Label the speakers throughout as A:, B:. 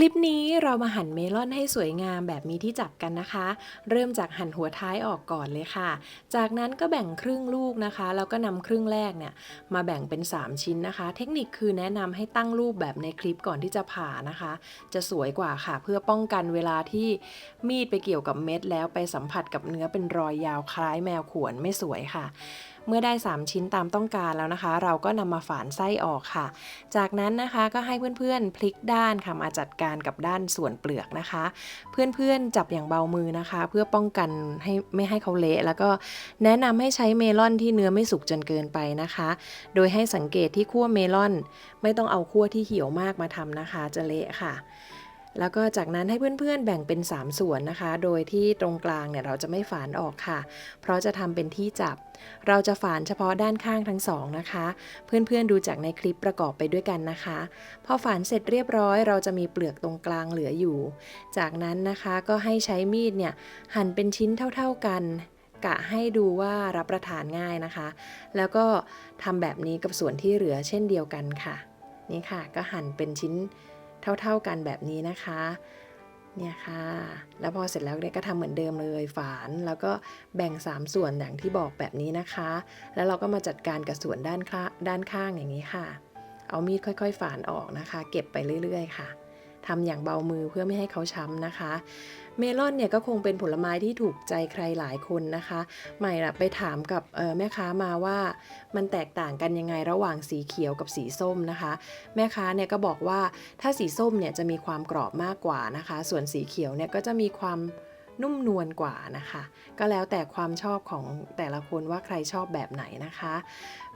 A: คลิปนี้เรามาหั่นเมลอนให้สวยงามแบบมีที่จับกันนะคะ เริ่มจากหั่นหัวท้ายออกก่อนเลยค่ะ จากนั้นก็แบ่งครึ่งลูกนะคะ แล้วก็นำครึ่งแรกเนี่ยมาแบ่งเป็น 3 ชิ้นนะคะ เทคนิคคือแนะนำให้ตั้งรูปแบบในคลิปก่อนที่จะผ่านะคะ จะสวยกว่าค่ะ เพื่อป้องกันเวลาที่มีดไปเกี่ยวกับเม็ดแล้วไปสัมผัสกับเนื้อเป็นรอยยาวคล้ายแมวขวนไม่สวยค่ะ เมื่อได้ 3 ชิ้นตามต้องการแล้วนะคะ เราก็นำมาฝานไส้ออกค่ะ จากนั้นนะคะก็ให้เพื่อนๆพลิกด้านค่ะมาจัดการกับด้านส่วนเปลือกนะคะ เพื่อนๆจับอย่างเบามือนะคะ เพื่อป้องกันให้ไม่ให้เขาเละแล้วก็แนะนำให้ใช้เมลอนที่เนื้อไม่สุกจนเกินไปนะคะ โดยให้สังเกตที่ขั้วเมลอน ไม่ต้องเอาขั้วที่เหี่ยวมากมาทำนะคะ จะเละค่ะ แล้วก็จากนั้นให้เพื่อนๆแบ่งเป็น 3 ส่วนนะคะ โดยที่ตรงกลางเนี่ยเราจะไม่ฝานออกค่ะ เพราะจะทำเป็นที่จับ เราจะฝานเฉพาะด้านข้างทั้งสองนะคะ เพื่อนๆดูจากในคลิปประกอบไปด้วยกันนะคะ พอฝานเสร็จเรียบร้อย เราจะมีเปลือกตรงกลางเหลืออยู่ จากนั้นนะคะก็ให้ใช้มีดเนี่ยหั่นเป็นชิ้นเท่า ๆกันกะให้ดูว่ารับประทานง่ายนะคะ แล้วก็ทำแบบนี้กับส่วนที่เหลือเช่นเดียวกันค่ะ นี่ค่ะก็หั่นเป็นชิ้น เท่า ๆกันแบบนี้นะคะเนี่ยค่ะ แล้วพอเสร็จแล้วเนี่ยก็ทำเหมือนเดิมเลยฝาน แล้วก็แบ่ง 3 ส่วนอย่างที่บอกแบบนี้นะคะ แล้วเราก็มาจัดการกับส่วนด้านข้าด้านข้างอย่างนี้ค่ะ เอามีดค่อย ๆ ฝานออกนะคะ เก็บไปเรื่อย ๆ ค่ะ ทำอย่างเบามือเพื่อไม่ให้เขาช้ำนะคะ เมลอนเนี่ยก็คงเป็นผลไม้ที่ถูกใจใครหลายคนนะคะใหม่ละไปถามกับออแม่ค้ามาว่ามันแตกต่างกันยังไงระหว่างสีเขียวกับสีส้มนะคะ แม่ค้าเนี่ยก็บอกว่าถ้าสีส้มเนี่ยจะมีความกรอบมากกว่านะคะ ส่วนสีเขียวเนี่ยก็จะมีความนุ่มนวลกว่านะคะ ก็แล้วแต่ความชอบของแต่ละคนว่าใครชอบแบบไหนนะคะ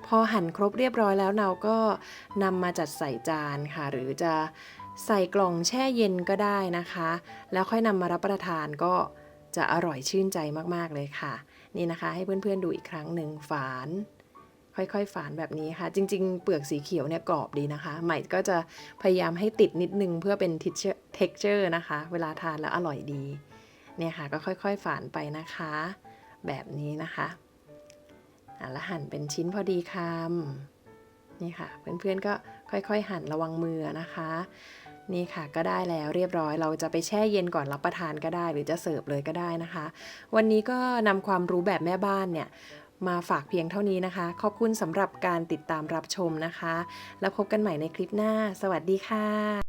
A: พอหั่นครบเรียบร้อยแล้วเราก็นำมาจัดใส่จานค่ะ หรือจะ ใส่กล่องแช่เย็นก็ได้นะคะ แล้วค่อยนำมารับประทานก็จะอร่อยชื่นใจมากๆเลยค่ะ นี่นะคะ ให้เพื่อนๆดูอีกครั้งหนึ่งฝาน ค่อยๆ ฝานแบบนี้ค่ะ จริง ๆ เปลือกสีเขียวเนี่ยกรอบดีนะคะ ใหม่ก็จะพยายามให้ติดนิดนึงเพื่อเป็น texture นะคะ เวลาทานแล้วอร่อยดี เนี่ยค่ะก็ค่อยๆ ฝานไปนะคะ แบบนี้นะคะอะแล้วหั่นเป็นชิ้นพอดีคำ นี่ค่ะ เพื่อนๆก็ค่อยๆ หั่นระวังมือนะคะ นี่ค่ะก็ได้แล้วเรียบร้อยเราจะไปแช่เย็นก่อนรับประทานก็ได้ หรือจะเสิร์ฟเลยก็ได้นะคะ วันนี้ก็นำความรู้แบบแม่บ้านเนี่ยมาฝากเพียงเท่านี้นะคะ ขอบคุณสำหรับการติดตามรับชมนะคะ แล้วพบกันใหม่ในคลิปหน้า สวัสดีค่ะ